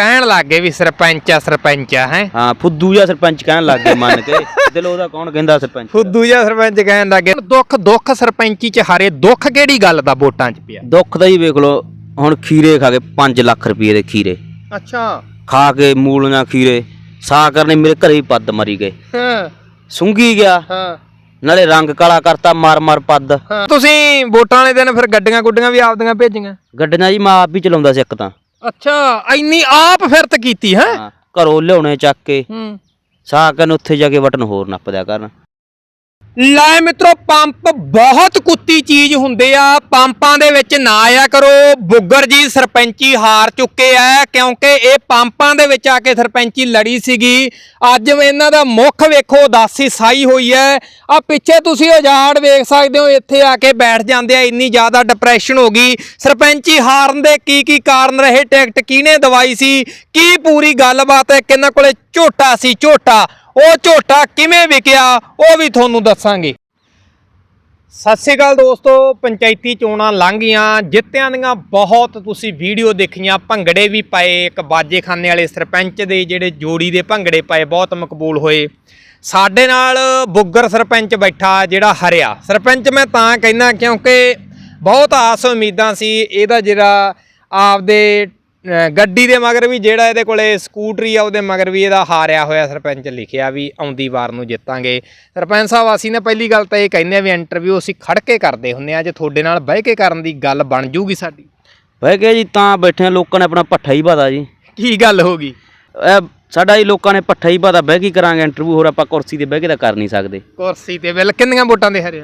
ਕਹਿਣ ਲੱਗੇ ਵੀ ਸਰਪੰਚ ਆ ਸਰਪੰਚ ਆ ਹੈ? ਹਾਂ ਫੁੱਦੂ ਜਿਹਾ ਸਰਪੰਚ ਕਹਿਣ ਲੱਗ ਗਏ ਮੰਨ ਕੇ। ਦਿਲ ਉਹਦਾ ਕੌਣ ਕਹਿੰਦਾ ਸਰਪੰਚ? ਫੁੱਦੂ ਜਿਹਾ ਸਰਪੰਚ ਕਹਿਣ ਲੱਗੇ ਦੁੱਖ ਦੁੱਖ ਸਰਪੰਚੀ ਚ ਹਾਰੇ ਦੁੱਖ ਕਿਹੜੀ ਗੱਲ ਦਾ ਵੋਟਾਂ ਚ ਪਿਆ? ਦੁੱਖ ਦਾ ਹੀ ਵੇਖ ਲਓ ਹੁਣ ਖੀਰੇ ਖਾ ਕੇ 5 ਲੱਖ ਰੁਪਏ ਦੇ ਖੀਰੇ। ਅੱਛਾ। ਖਾ ਕੇ ਮੂਲੀਆਂ ਖੀਰੇ ਸਾ ਕਰਨੇ ਮੇਰੇ ਘਰੇ ਹੀ ਪੱਦ ਮਰੀ ਗਏ। ਹਾਂ। ਸੁੰਗੀ ਗਿਆ। ਹਾਂ। ਨਾਲੇ ਰੰਗ ਕਾਲਾ ਕਰਤਾ ਮਾਰ ਮਾਰ ਪੱਦ। ਹਾਂ। ਤੁਸੀਂ ਵੋਟਾਂ ਵਾਲੇ ਦਿਨ ਫਿਰ ਗੱਡੀਆਂ ਗੁੱਡੀਆਂ ਵੀ ਆਪਦੀਆਂ ਭੇਜੀਆਂ? ਗੱਡੀਆਂ ਜੀ ਮੈਂ ਆਪ ਹੀ ਚਲਾਉਂਦਾ ਸੀ ਇੱਕ ਤਾਂ। ਅੱਛਾ ਇੰਨੀ ਆਪ ਫਿਰਤ ਕੀਤੀ ਹੈ? ਹਾਂ ਘਰੋਂ ਲਿਆਉਣੇ ਚੱਕ ਕੇ। ਹੂੰ। ਸਾ ਕਰਨ ਉੱਥੇ ਜਾ ਕੇ ਬਟਨ ਹੋਰ ਨੱਪ ਦਿਆ ਕਰਨ। ਲੈ ਮਿੱਤਰੋ, ਪੰਪ ਬਹੁਤ ਕੁੱਤੀ ਚੀਜ਼ ਹੁੰਦੇ ਆ। ਪੰਪਾਂ ਦੇ ਵਿੱਚ ਨਾ ਆਇਆ ਕਰੋ। ਬੁੱਗਰ ਜੀ ਸਰਪੰਚੀ ਹਾਰ ਚੁੱਕੇ ਆ, ਕਿਉਂਕਿ ਇਹ ਪੰਪਾਂ ਦੇ ਵਿੱਚ ਆ ਕੇ ਸਰਪੰਚੀ ਲੜੀ ਸੀਗੀ। ਅੱਜ ਇਹਨਾਂ ਦਾ ਮੁੱਖ ਵੇਖੋ, ਉਦਾਸੀ ਸਾਈ ਹੋਈ ਹੈ। ਆ ਪਿੱਛੇ ਤੁਸੀਂ ਉਜਾੜ ਵੇਖ ਸਕਦੇ ਹੋ, ਇੱਥੇ ਆ ਕੇ ਬੈਠ ਜਾਂਦੇ ਆ, ਇੰਨੀ ਜ਼ਿਆਦਾ ਡਿਪਰੈਸ਼ਨ ਹੋ ਗਈ। ਸਰਪੰਚੀ ਹਾਰਨ ਦੇ ਕੀ ਕੀ ਕਾਰਨ ਰਹੇ? ਟਿਕਟ ਕਿਹਨੇ ਦਵਾਈ ਸੀ? ਕੀ ਪੂਰੀ ਗੱਲਬਾਤ ਹੈ? ਕਿਹਨਾਂ ਕੋਲੇ ਝੋਟਾ ਸੀ? ਝੋਟਾ ਉਹ ਝੋਟਾ ਕਿਵੇਂ ਵਿਕਿਆ, ਉਹ ਵੀ ਤੁਹਾਨੂੰ ਦੱਸਾਂਗੇ। ਸਤਿ ਸ਼੍ਰੀ ਅਕਾਲ ਦੋਸਤੋ, ਪੰਚਾਇਤੀ ਚੋਣਾਂ ਲੰਘ ਗਈਆਂ ਜਿੱਤਿਆਂ ਦੀਆਂ ਬਹੁਤ ਤੁਸੀਂ ਵੀਡੀਓ ਦੇਖੀਆਂ, ਭੰਗੜੇ ਵੀ ਪਾਏ, ਇੱਕ ਬਾਜੇਖਾਨੇ ਵਾਲੇ ਸਰਪੰਚ ਦੇ ਜਿਹੜੇ ਜੋੜੀ ਦੇ ਭੰਗੜੇ ਪਾਏ, ਬਹੁਤ ਮਕਬੂਲ ਹੋਏ। ਸਾਡੇ ਨਾਲ ਬੁੱਗਰ ਸਰਪੰਚ ਬੈਠਾ, ਜਿਹੜਾ ਹਰਿਆ। ਸਰਪੰਚ, ਮੈਂ ਤਾਂ ਕਹਿੰਦਾ ਕਿਉਂਕਿ ਬਹੁਤ ਆਸ ਉਮੀਦਾਂ ਸੀ, ਇਹਦਾ ਜਿਹੜਾ ਆਪਦੇ ਗੱਡੀ ਦੇ ਮਗਰ ਵੀ ਜਿਹੜਾ ਇਹਦੇ ਕੋਲੇ ਸਕੂਟਰੀ ਆ ਉਹਦੇ ਮਗਰ ਵੀ ਇਹਦਾ ਹਾਰਿਆ ਹੋਇਆ ਸਰਪੰਚ ਲਿਖਿਆ ਵੀ ਆਉਂਦੀ ਵਾਰ ਨੂੰ ਜਿੱਤਾਂਗੇ। ਸਰਪੰਚ ਸਾਹਿਬ ਅਸੀਂ ਨਾ ਪਹਿਲੀ ਗੱਲ ਤਾਂ ਇਹ ਕਹਿੰਦੇ ਆ ਵੀ ਇੰਟਰਵਿਊ ਅਸੀਂ ਖੜ ਕੇ ਕਰਦੇ ਹੁੰਨੇ ਆ ਜੇ ਤੁਹਾਡੇ ਨਾਲ ਬਹਿ ਕੇ ਕਰਨ ਦੀ ਗੱਲ ਬਣ ਜੂਗੀ ਸਾਡੀ। ਬਹਿ ਕੇ ਜੀ ਤਾਂ ਬੈਠੇ ਆ, ਲੋਕਾਂ ਨੇ ਆਪਣਾ ਪੱਠਾ ਹੀ ਪਾਦਾ ਜੀ। ਕੀ ਗੱਲ ਹੋ ਗਈ? ਸਾਡਾ ਹੀ ਲੋਕਾਂ ਨੇ ਪੱਠਾ ਹੀ ਪਾਦਾ ਬਹਿ ਕੇ ਕਰਾਂਗੇ ਇੰਟਰਵਿਊ ਹੋਰ ਆਪਾਂ ਕੁਰਸੀ ਤੇ ਬਹਿ ਕੇ ਤਾਂ ਕਰ ਨਹੀਂ ਸਕਦੇ। ਕੁਰਸੀ ਤੇ ਬਿੱਲ ਕਿੰਨੀਆਂ ਵੋਟਾਂ ਦੇ ਹਰੇ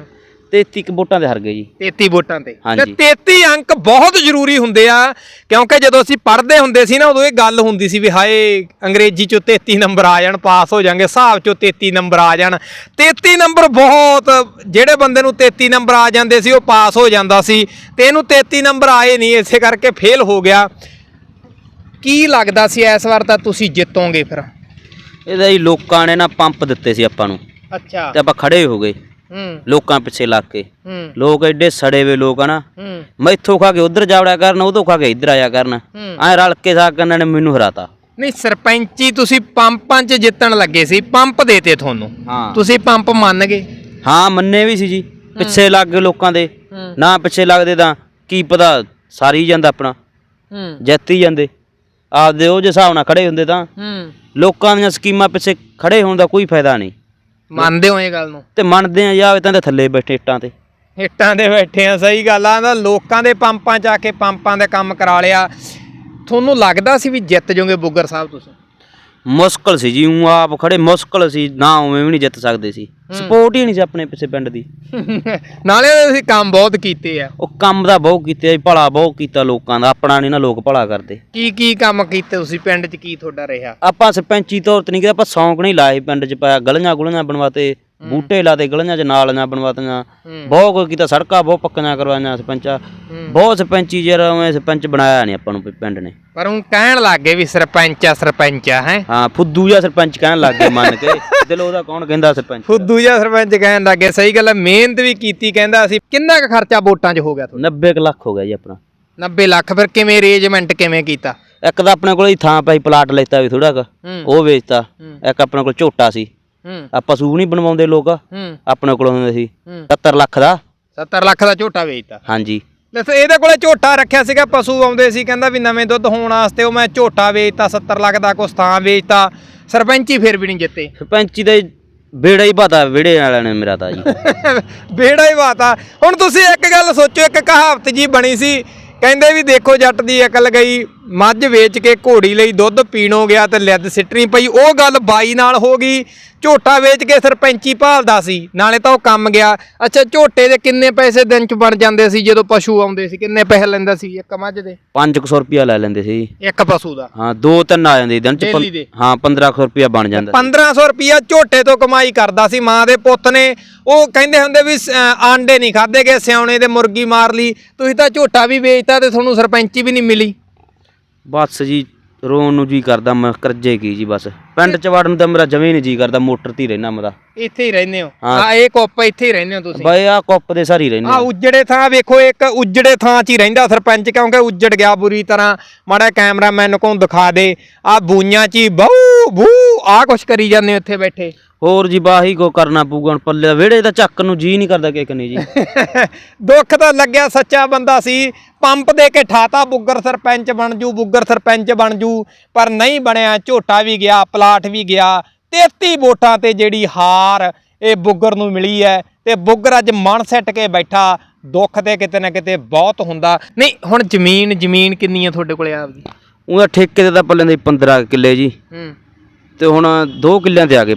33 ਕੁ ਵੋਟਾਂ ਦੇ ਹਰ ਗਏ ਜੀ। 33 ਵੋਟਾਂ ਤੇ। ਹਾਂਜੀ। ਤੇ 33 ਅੰਕ ਬਹੁਤ ਜ਼ਰੂਰੀ ਹੁੰਦੇ ਆ ਕਿਉਂਕਿ ਜਦੋਂ ਅਸੀਂ ਪੜ੍ਹਦੇ ਹੁੰਦੇ ਸੀ ਨਾ ਉਦੋਂ ਇਹ ਗੱਲ ਹੁੰਦੀ ਸੀ ਵੀ ਹਾਏ ਅੰਗਰੇਜ਼ੀ ਚੋਂ 33 ਨੰਬਰ ਆ ਜਾਣ ਪਾਸ ਹੋ ਜਾਾਂਗੇ ਹਿਸਾਬ ਚੋਂ 33 ਨੰਬਰ ਆ ਜਾਣ। 33 ਨੰਬਰ ਬਹੁਤ ਜਿਹੜੇ ਬੰਦੇ ਨੂੰ 33 ਨੰਬਰ ਆ ਜਾਂਦੇ ਸੀ ਉਹ ਪਾਸ ਹੋ ਜਾਂਦਾ ਸੀ ਤੇ ਇਹਨੂੰ 33 ਨੰਬਰ ਆਏ ਨਹੀਂ ਇਸੇ ਕਰਕੇ ਫੇਲ ਹੋ ਗਿਆ। ਕੀ ਲੱਗਦਾ ਸੀ ਇਸ ਵਾਰ ਤਾਂ ਤੁਸੀਂ ਜਿੱਤੋਗੇ ਫਿਰ? ਇਹਦਾ ਹੀ ਲੋਕਾਂ ਨੇ ਨਾ ਪੰਪ ਦਿੱਤੇ ਸੀ ਆਪਾਂ ਨੂੰ। ਅੱਛਾ। ਤੇ ਆਪਾਂ ਖੜੇ ਹੋ ਗਏ। ਹੂੰ। ਲੋਕਾਂ ਪਿੱਛੇ ਲੱਗ ਕੇ। ਹੂੰ। ਲੋਕ ਐਡੇ ਸੜੇ ਵੇ ਲੋਕ ਆ ਨਾ। ਹੂੰ। ਮੈਥੋਂ ਖਾ ਕੇ ਉਧਰ ਜਾਵੜਿਆ ਕਰਨ ਉਦੋਂ ਖਾ ਕੇ ਇੱਧਰ ਆਇਆ ਕਰਨ। ਐ ਰਲ ਕੇ ਸਾ ਕਰਨ ਨੇ ਮੈਨੂੰ ਹਰਾਤਾ। ਨਹੀਂ ਸਰਪੰਚੀ ਤੁਸੀਂ ਪੰਪਾਂ 'ਚ ਜਿੱਤਣ ਲੱਗੇ ਸੀ ਪੰਪ ਦੇਤੇ ਤੁਹਾਨੂੰ। ਹਾਂ। ਤੁਸੀਂ ਪੰਪ ਮੰਨ ਗਏ। ਹਾਂ ਮੰਨੇ ਵੀ ਸੀ ਜੀ। ਪਿੱਛੇ ਲੱਗ ਗਏ ਲੋਕਾਂ ਦੇ। ਨਾ ਪਿੱਛੇ ਲੱਗਦੇ ਤਾਂ ਕੀ ਪਤਾ ਸਾਰੀ ਜਾਂਦਾ ਆਪਣਾ। ਹੂੰ। ਜਿੱਤ ਹੀ ਜਾਂਦੇ। ਆਪਦੇ ਉਹ ਜੇ ਹਿਸਾਬ ਨਾਲ ਖੜੇ ਹੁੰਦੇ ਤਾਂ। ਹੂੰ। ਲੋਕਾਂ ਦੀਆਂ ਸਕੀਮਾਂ ਪਿੱਛੇ ਖੜੇ ਹੋਣ ਦਾ ਕੋਈ ਫਾਇਦਾ ਨਹੀਂ। ਮੰਨਦੇ ਹੋ ਇਹ ਗੱਲ ਨੂੰ? ਤੇ ਮੰਨਦੇ ਆ ਯਾਰ ਤਾਂ ਦੇ ਥੱਲੇ ਬੈਠੇ ਇੱਟਾਂ ਤੇ। ਹਿੱਟਾਂ ਦੇ ਬੈਠੇ ਆ ਸਹੀ ਗੱਲ ਆ। ਤਾਂ ਲੋਕਾਂ ਦੇ ਪੰਪਾਂ 'ਚ ਆ ਕੇ ਪੰਪਾਂ ਦੇ ਕੰਮ ਕਰਾ ਲਿਆ। ਤੁਹਾਨੂੰ ਲੱਗਦਾ ਸੀ ਵੀ ਜਿੱਤ ਜਾਓਗੇ ਬੁੱਗਰ ਸਾਹਿਬ ਤੁਸੀਂ? ਮੁਸ਼ਕਲ ਸੀ ਜੀ ਉਹ ਆਪ ਖੜੇ ਮੁਸ਼ਕਲ ਸੀ ਨਾ ਉਵੇਂ ਵੀ ਨਹੀਂ ਜਿੱਤ ਸਕਦੇ ਸੀ। ਸਪੋਰਟ ਹੀ ਨਹੀਂ ਸੀ ਆਪਣੇ ਪਿੱਛੇ ਪਿੰਡ ਦੀ। ਨਾਲੇ ਤੁਸੀਂ ਕੰਮ ਬਹੁਤ ਕੀਤੇ ਆ। ਉਹ ਕੰਮ ਦਾ ਬਹੁਤ ਕੀਤਾ ਜੀ ਭਲਾ ਬਹੁਤ ਕੀਤਾ ਲੋਕਾਂ ਦਾ ਆਪਣਾ ਨਹੀਂ ਨਾ ਲੋਕ ਭਲਾ ਕਰਦੇ। ਕੀ ਕੀ ਕੰਮ ਕੀਤੇ ਤੁਸੀਂ ਪਿੰਡ 'ਚ ਕੀ ਤੁਹਾਡਾ ਰਿਹਾ? ਆਪਾਂ ਸਰਪੰਚੀ ਤੌਰ ਤੇ ਨਹੀਂ ਕਿ ਆਪਾਂ ਸ਼ੌਂਕ ਨਹੀਂ ਲਾਏ ਪਿੰਡ 'ਚ ਪਾਇਆ ਗਲੀਆਂ ਗੁਲੀਆਂ ਬਣਵਾਤੇ ਬੂਟੇ ਲਾਤੇ ਗਲੀਆਂ 'ਚ ਨਾਲੀਆਂ ਬਣਵਾਤੀਆਂ। ਹੂੰ। ਬਹੁਤ ਕੁਝ ਕੀਤਾ ਸੜਕਾਂ ਬਹੁਤ ਪੱਕੀਆਂ ਕਰਵਾਈਆਂ ਸਰਪੰਚਾ। ਬਹੁਤ ਸਰਪੰਚੀ ਯਾਰ ਉਵੇਂ ਸਰਪੰਚ ਬਣਾਇਆ ਨਹੀਂ ਆਪਾਂ ਨੂੰ ਪਿੰਡ ਨੇ। ਪਰ ਉਹ ਕਹਿਣ ਲੱਗੇ ਵੀ ਸਰਪੰਚ ਆ ਸਰਪੰਚ ਆ ਹੈ? ਹਾਂ ਫੁੱਦੂ ਜਿਹਾ ਸਰਪੰਚ ਕਹਿਣ ਲੱਗ ਗਏ ਮੰਨ ਕੇ ਦਿਲ ਉਹਦਾ ਕੌਣ ਕਹਿੰਦਾ ਸਰਪੰਚ? ਫੁੱਦੂ ਜਿਹਾ ਸਰਪੰਚ ਕਹਿਣ ਲੱਗੇ ਸਹੀ ਗੱਲ ਹੈ ਮਿਹਨਤ ਵੀ ਕੀਤੀ ਕਹਿੰਦਾ ਅਸੀਂ ਕਿੰਨਾ ਕੁ ਖਰਚਾ ਵੋਟਾਂ 'ਚ ਹੋ ਗਿਆ ਤੁਹਾਡਾ? 90 ਕੁ ਲੱਖ ਹੋ ਗਿਆ ਜੀ ਆਪਣਾ। 90 ਲੱਖ ਫਿਰ ਕਿਵੇਂ ਅਰੇਂਜਮੈਂਟ ਕਿਵੇਂ ਕੀਤਾ? ਇੱਕ ਤਾਂ ਆਪਣੇ ਕੋਲ ਹੀ ਥਾਂ ਪਈ ਪਲਾਟ ਲੈਤਾ ਵੀ ਥੋੜਾ ਕੁ ਹੂੰ। ਉਹ ਵੇਚਤਾ। ਹੂੰ। ਇੱਕ ਆਪਣੇ ਕੋਲ ਝੋਟਾ ਸੀ। ਹੂੰ। ਆਪਾਂ ਸੂ ਨਹੀਂ ਬਣਵਾਉਂਦੇ ਲੋਕ ਹੂੰ। ਆਪਣੇ ਕੋਲ ਹੁੰਦੇ ਸੀ। ਹੂੰ। 70 ਲੱਖ ਦਾ। 70 ਲੱਖ ਦਾ ਝੋਟਾ ਵੇਚਤਾ। ਹਾਂਜੀ। ਦੱਸ ਇਹਦੇ ਕੋਲੇ ਝੋਟਾ ਰੱਖਿਆ ਸੀਗਾ ਪਸ਼ੂ ਆਉਂਦੇ ਸੀ ਕਹਿੰਦਾ ਵੀ ਨਵੇਂ ਦੁੱਧ ਹੋਣ ਵਾਸਤੇ ਉਹ ਮੈਂ ਝੋਟਾ ਵੇਚਤਾ 70 ਲੱਖ ਦਾ ਕੁਛ ਥਾਂ ਵੇਚਤਾ। ਸਰਪੰਚੀ ਫਿਰ ਵੀ ਨਹੀਂ ਜਿੱਤੇ। ਸਰਪੰਚੀ ਦਾ ਬੇੜਾ ਹੀ ਪਤਾ ਵਿੜੇ ਵਾਲਿਆਂ ਨੇ ਮੇਰਾ ਤਾਂ ਜੀ। ਬੇੜਾ ਹੀ ਬਾਤਾ। ਹੁਣ ਤੁਸੀਂ ਇੱਕ ਗੱਲ ਸੋਚੋ, ਇੱਕ ਕਹਾਵਤ ਜੀ ਬਣੀ ਸੀ। ਕਹਿੰਦੇ ਵੀ ਦੇਖੋ ਜੱਟ ਦੀ ਅਕਲ ਗਈ, ਮੱਝ ਵੇਚ ਕੇ ਘੋੜੀ ਲਈ ਦੁੱਧ ਪੀਣੋ ਗਿਆ ਤੇ ਲਿੱਦ ਸਿੱਟਣੀ ਪਈ, ਉਹ ਗੱਲ ਬਾਈ ਨਾਲ ਹੋ ਗਈ। ਝੋਟਾ ਵੇਚ ਕੇ ਸਰਪੰਚੀ ਭਾਲਦਾ ਸੀ ਨਾਲੇ ਤਾਂ ਉਹ ਕੰਮ ਗਿਆ। ਅੱਛਾ ਝੋਟੇ ਦੇ ਕਿੰਨੇ ਪੈਸੇ ਦਿਨ ਚ ਬਣ ਜਾਂਦੇ ਸੀ ਜਦੋਂ ਪਸ਼ੂ ਆਉਂਦੇ ਸੀ? ਕਿੰਨੇ ਪੈਸੇ ਲੈਂਦਾ ਸੀ ਇੱਕ ਮੱਝ ਦੇ? 500 ਰੁਪਿਆ ਲੈ ਲੈਂਦੇ ਸੀ। ਇੱਕ ਪਸ਼ੂ ਦਾ? ਹਾਂ ਦੋ ਤਿੰਨ ਆ ਜਾਂਦੇ ਦਿਨ ਚ Daily ਦੇ? ਹਾਂ 1500 ਰੁਪਿਆ ਬਣ ਜਾਂਦਾ ਸੀ। 1500 ਰੁਪਿਆ ਝੋਟੇ ਤੋਂ ਕਮਾਈ ਕਰਦਾ ਸੀ ਮਾਂ ਦੇ ਪੁੱਤ ਨੇ। ਉਹ ਕਹਿੰਦੇ ਹੁੰਦੇ ਵੀ ਸ- ਅਹ ਆਂਡੇ ਨਹੀਂ ਖਾਦੇ ਗਏ ਸਿਆਉਣੇ ਦੇ ਮੁਰਗੀ ਮਾਰ ਲਈ। ਤੁਸੀਂ ਤਾਂ ਝੋਟਾ ਵੀ ਵੇਚਤਾ ਤੇ ਤੁਹਾਨੂੰ ਸਰਪੰਚੀ ਵੀ ਨਹੀਂ ਮਿਲੀ। ਬਸ ਜੀ ਰੋਣ ਨੂੰ ਜੀ ਕਰਦਾ ਮੈਂ ਕਰਜੇ ਕੀ ਜੀ ਬਸ। ਪਿੰਡ ਚ ਵੜਨ ਦਾ ਮੇਰਾ ਜਮੇ ਨਹੀਂ ਜੀ ਕਰਦਾ ਮੋਟਰ ਤੇ ਰਹਿਣਾ ਮੈਂ ਤਾਂ। ਇੱਥੇ ਹੀ ਰਹਿੰਦੇ ਹੋ? ਹਾਂ। ਆ ਇਹ ਕੁੱਪ ਇੱਥੇ ਹੀ ਰਹਿੰਦੇ ਹੋ ਤੁਸੀਂ? ਬਾਈ ਆ ਕੁੱਪ ਦੇ ਸਾਰੀ ਰਹਿੰਦੇ ਆ ਆ। ਉਜੜੇ ਥਾਂ ਵੇਖੋ ਇੱਕ ਉਜੜੇ ਥਾਂ 'ਚ ਹੀ ਰਹਿੰਦਾ ਸਰਪੰਚ ਕਿਉਂਕਿ ਉਜੜ ਗਿਆ ਬੁਰੀ ਤਰ੍ਹਾਂ। ਮਾੜਾ ਕੈਮਰਾਮੈਨ ਕੋਲ ਦਿਖਾ ਦੇ। ਆ ਬੂਈਆਂ 'ਚ ਹੀ ਬਹੂ ਬੂ ਆ ਕੁਛ ਕਰੀ ਜਾਂਦੇ ਹੋ ਇੱਥੇ ਬੈਠੇ। ਹੋਰ ਜੀ ਬਾਹੀ ਕੋ ਕਰਨਾ ਪਊਗਾ ਹੁਣ ਪੱਲੇ ਵਿਹੜੇ ਦਾ ਚੱਕ ਨੂੰ ਜੀ ਨਹੀਂ ਕਰਦਾ ਕਿਕ ਨਹੀਂ ਜੀ। ਦੁੱਖ ਤਾਂ ਲੱਗਿਆ ਸੱਚਾ ਬੰਦਾ ਸੀ। ਪੰਪ ਦੇ ਕੇ ਠਾਤਾ ਬੁੱਗਰ ਸਰਪੰਚ ਬਣ ਜੂ ਬੁੱਗਰ ਸਰਪੰਚ ਬਣ ਜੂ। ਪਰ ਨਹੀਂ ਬਣਿਆ ਝੋਟਾ ਵੀ ਗਿਆ ਪਲਾਟ ਵੀ ਗਿਆ। 33 ਵੋਟਾਂ ਤੇ ਜਿਹੜੀ ਹਾਰ ਇਹ ਬੁੱਗਰ ਨੂੰ ਮਿਲੀ ਹੈ। ਤੇ ਬੁੱਗਰ ਅੱਜ ਮਨ ਸੱਟ ਕੇ ਬੈਠਾ। ਦੁੱਖ ਤੇ ਕਿਤੇ ਨਾ ਕਿਤੇ ਬਹੁਤ ਹੁੰਦਾ। ਨਹੀਂ ਹੁਣ ਜ਼ਮੀਨ ਜ਼ਮੀਨ ਕਿੰਨੀ ਹੈ ਤੁਹਾਡੇ ਕੋਲੇ ਆਪਦੀ? ਉਹਦਾ ਠੇਕੇ ਤੇ ਤਾਂ ਪੱਲੇ ਦੇ 15 ਕਿੱਲੇ ਜੀ। ਹੂੰ। ਤੇ ਹੁਣ 2 ਕਿੱਲਿਆਂ ਤੇ ਆ ਗਏ।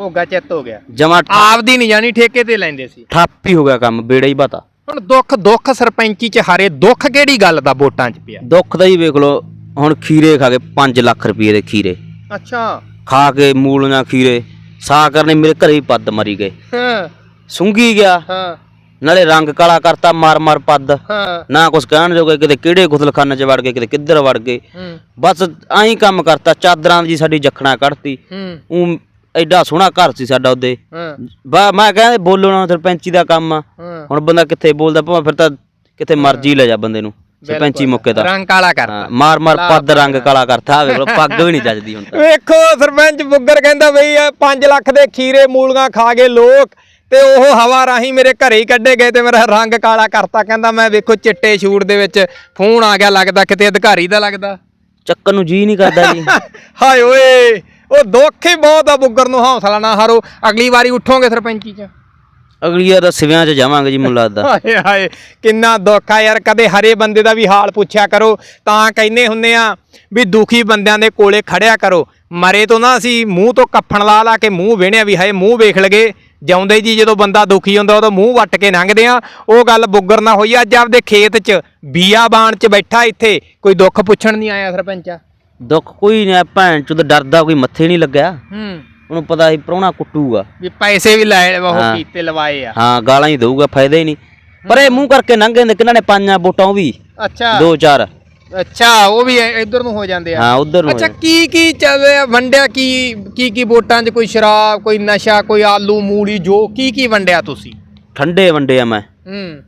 ਭੋਗਾ ਚਿੱਤ ਹੋ ਗਿਆ। ਜਮਾ ਆਪਦੀ ਨਹੀਂ ਜਾਣੀ ਠੇਕੇ ਤੇ ਲੈਂਦੇ ਸੀ। ਠੱਪ ਹੀ ਹੋ ਗਿਆ ਕੰਮ ਬੇੜਾ ਹੀ ਬਾਤਾ। ਹੁਣ ਦੁੱਖ ਦੁੱਖ ਸਰਪੰਚੀ ਚ ਹਾਰੇ ਦੁੱਖ ਕਿਹੜੀ ਗੱਲ ਦਾ ਵੋਟਾਂ ਚ ਪਿਆ? ਦੁੱਖ ਦਾ ਹੀ ਵੇਖ ਲਓ ਹੁਣ ਖੀਰੇ ਖਾ ਕੇ 5 ਲੱਖ ਰੁਪਏ ਦੇ ਖੀਰੇ। ਅੱਛਾ। ਖਾ ਕੇ ਮੂਲੀਆਂ ਖੀਰੇ ਸਾ ਕਰਨੇ ਮੇਰੇ ਘਰੇ ਹੀ ਪੱਦ ਮਰੀ ਗਏ। ਹਾਂ। ਸੁੰਗੀ ਗਿਆ। ਹਾਂ। ਨਾਲੇ ਰੰਗ ਕਾਲਾ ਕਰਤਾ ਮਾਰ ਮਾਰ ਪੱਦ। ਹਾਂ। ਨਾ ਕੁਛ ਕਹਿਣ ਜੋਗੇ ਕਿਤੇ ਕਿਹੜੇ ਗੁਸਲਖਾਨੇ 'ਚ ਵੜ ਗਏ ਕਿਤੇ ਕਿੱਧਰ ਵੜ ਗਏ। ਹੂੰ। ਬਸ ਐਂ ਕੰਮ ਕਰਤਾ ਚਾਦਰਾਂ ਦੀ ਸਾਡੀ ਜਖਣਾ ਕੱਢਤੀ। ਹੂੰ। ਉਹ ਐਡਾ ਸੋਹਣਾ ਘਰ ਸੀ ਸਾਡਾ ਉਹਦੇ। ਹਾਂ। ਬਾ ਮੈਂ ਕਹਿੰਦਾ ਬੋਲੋ ਨਾ ਸਰਪੰਚੀ ਦਾ ਕੰਮ ਆ। ਹਾਂ। ਹੁਣ ਬੰਦਾ ਕਿੱਥੇ ਬੋਲਦਾ ਭਾਵੇਂ ਫਿਰ ਤਾਂ ਕਿਤੇ ਮਰਜ਼ੀ ਲੈ ਜਾ ਬੰਦੇ ਨੂੰ ਸਰਪੰਚੀ ਮੌਕੇ ਦਾ ਰੰਗ ਕਾਲਾ ਕਰ ਹਾਂ, ਮਾਰ ਮਾਰ ਪੱਦ ਰੰਗ ਕਾਲਾ ਕਰਤਾ। ਆ ਵੇਖ ਲਓ ਪੱਗ ਵੀ ਨਹੀਂ ਜੱਜਦੀ ਹੁਣ ਤਾਂ। ਵੇਖੋ ਸਰਪੰਚ ਬੁੱਗਰ ਕਹਿੰਦਾ ਬਈ 5 ਲੱਖ ਦੇ ਖੀਰੇ ਮੂਲੀਆਂ ਖਾ ਗਏ ਲੋਕ ਤੇ ਉਹ ਹਵਾ ਰਾਹੀਂ ਮੇਰੇ ਘਰੇ ਹੀ ਕੱਢੇ ਗਏ ਤੇ ਮੇਰਾ ਰੰਗ ਕਾਲਾ ਕਰਤਾ। ਕਹਿੰਦਾ ਮੈਂ ਵੇਖੋ ਚਿੱਟੇ ਸ਼ੂਟ ਦੇ ਵਿੱਚ ਫੋਨ ਆ ਗਿਆ ਲੱਗਦਾ ਕਿਤੇ ਅਧਿਕਾਰੀ ਦਾ ਲੱਗਦਾ। ਚੱਕਰ ਨੂੰ ਜੀ ਨਹੀਂ ਕਰਦਾ ਜੀ। ਹਾਏ ਓਏ। ਉਹ ਦੁੱਖ ਹੀ ਬਹੁਤ ਆ ਬੁੱਗਰ ਨੂੰ ਹੌਸਲਾ ਨਾ ਹਾਰੋ। ਅਗਲੀ ਵਾਰੀ ਉੱਠੋਗੇ ਸਰਪੰਚੀ ਚ? ਅਗਲੀ ਵਾਰ ਸਿਵਿਆਂ 'ਚ ਜਾਵਾਂਗੇ ਜੀ ਮੈਨੂੰ ਲੱਗਦਾ। ਹਾਏ ਹਾਏ ਕਿੰਨਾ ਦੁੱਖ ਆ ਯਾਰ ਕਦੇ ਹਰੇ ਬੰਦੇ ਦਾ ਵੀ ਹਾਲ ਪੁੱਛਿਆ ਕਰੋ ਤਾਂ ਕਹਿੰਦੇ ਹੁੰਦੇ ਆ ਵੀ ਦੁਖੀ ਬੰਦਿਆਂ ਦੇ ਕੋਲੇ ਖੜਿਆ ਕਰੋ। ਮਰੇ ਤੋਂ ਨਾ ਅਸੀਂ ਮੂੰਹ ਤੋਂ ਕੱਫਣ ਲਾ ਲਾ ਕੇ ਮੂੰਹ ਵੇਣਿਆ ਵੀ ਹਾਏ ਮੂੰਹ ਵੇਖ ਲਗੇ। ਜਿਉਂਦੇ ਜੀ ਜਦੋਂ ਬੰਦਾ ਦੁਖੀ ਹੁੰਦਾ ਉਹਦਾ ਮੂੰਹ ਵੱਟ ਕੇ ਲੰਘਦੇ ਆ। ਉਹ ਗੱਲ ਬੁੱਗਰ ਨਾ ਹੋਈ ਅੱਜ ਆਪਦੇ ਖੇਤ 'ਚ ਬੀਆਬਾਨ 'ਚ ਬੈਠਾ ਇੱਥੇ। ਕੋਈ ਦੁੱਖ ਪੁੱਛਣ ਨਹੀਂ ਆਇਆ ਸਰਪੰਚਾ। ਦੁੱਖ ਕੋਈ ਨਹੀਂ ਭੈਣ ਚੋਦ ਡਰਦਾ ਕੋਈ ਮੱਥੇ ਨਹੀਂ ਲੱਗਿਆ। ਹੂੰ। ਉਹਨੂੰ ਪਤਾ ਸੀ ਪ੍ਰਾਹੁਣਾ ਕੁੱਟੂਗਾ। ਵੀ ਪੈਸੇ ਵੀ ਲੈ ਉਹ ਹਾਂ। ਕੀਤੇ ਲਵਾਏ ਆ। ਹਾਂ ਗਾਲਾਂ ਹੀ ਦਊਗਾ ਫਾਇਦਾ ਹੀ ਨਹੀਂ। ਪਰ ਇਹ ਮੂੰਹ ਕਰਕੇ ਲੰਘੇ ਨੇ ਕਿਹਨਾਂ ਨੇ ਪਾਈਆਂ ਵੋਟਾਂ ਉਹ ਵੀ। ਅੱਛਾ। ਦੋ ਚਾਰ। ਅੱਛਾ ਉਹ ਵੀ ਇਧਰ ਨੂੰ ਹੋ ਜਾਂਦੇ ਆ। ਹਾਂ ਉਧਰ ਨੂੰ। ਅੱਛਾ ਕੀ ਕੀ ਚੱਲ ਰਿਹਾ? ਵੰਡਿਆ ਕੀ ਕੀ ਕੀ ਵੋਟਾਂ 'ਚ? ਕੋਈ ਸ਼ਰਾਬ ਕੋਈ ਨਸ਼ਾ ਕੋਈ ਆਲੂ ਮੂਲੀ ਜੋ ਕੀ ਕੀ ਵੰਡਿਆ ਤੁਸੀਂ? ਠੰਡੇ ਵੰਡੇ ਆ ਮੈਂ। ਹੂੰ।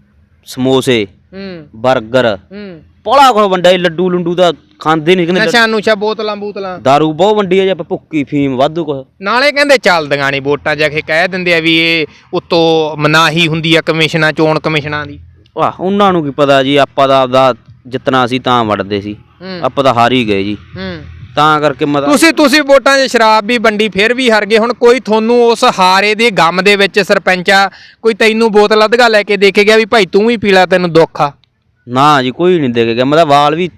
ਸਮੋਸੇ ਹੂੰ। 버ਗਰ ਹੂੰ। ਪੋਲਾ ਕੋ ਵੰਡਿਆ ਸੀ, ਲੱਡੂ ਲੁੰਡੂ ਦਾ ਖਾਂਦੇ ਨਹੀਂ ਕਹਿੰਦੇ ਨਸ਼ਾ ਨੁਸ਼ਾ ਬੋਤਲਾਂ ਬੂਤਲਾਂ। ਦਾਰੂ ਬਹੁਤ ਵੰਡੀ ਆ ਜੇ ਆਪਾਂ ਭੁੱਕੀ ਫੀਮ ਵਾਧੂ ਕੁਛ। ਨਾਲੇ ਕਹਿੰਦੇ ਚੱਲਦੀਆਂ ਨਹੀਂ ਵੋਟਾਂ ਜਾ ਕੇ ਕਹਿ ਦਿੰਦੇ ਆ ਵੀ ਇਹ ਉਤੋਂ ਮਨਾਹੀ ਹੁੰਦੀ ਆ ਕਮਿਸ਼ਨਾਂ ਚੋਣ ਕਮਿਸ਼ਨਾਂ ਦੀ। ਵਾਹ ਉਹਨਾਂ ਨੂੰ ਕੀ ਪਤਾ ਜੀ ਆਪਾਂ ਦਾ ਆਪਦਾ ਜਿੱਤਣਾ ਸੀ ਤਾਂ ਵੜਦੇ ਸੀ। ਹੂੰ। ਆਪਾਂ ਤਾਂ ਹਾਰ ਹੀ ਗਏ ਜੀ। ਹੂੰ। ਤਾਂ ਕਰਕੇ ਮਤਲਬ ਤੁਸੀਂ ਤੁਸੀਂ ਵੋਟਾਂ 'ਚ ਸ਼ਰਾਬ ਵੀ ਵੰਡੀ ਫਿਰ ਵੀ ਹਾਰ ਗਏ। ਹੁਣ ਕੋਈ ਤੁਹਾਨੂੰ ਉਸ ਹਾਰੇ ਦੇ ਗਮ ਦੇ ਵਿੱਚ ਸਰਪੰਚਾ ਕੋਈ ਤੈਨੂੰ ਬੋਤਲ ਅਧਗਾ ਲੈ ਕੇ ਦੇ ਕੇ ਗਿਆ ਵੀ ਭਾਈ ਤੂੰ ਵੀ ਪੀ ਲੈ ਤੈਨੂੰ ਦੁੱਖ ਆ। ਨਾ ਜੀ ਕੋਈ ਨਹੀਂ ਦੇ ਕੇ ਗਿਆ। ਵਾਲ ਵੀ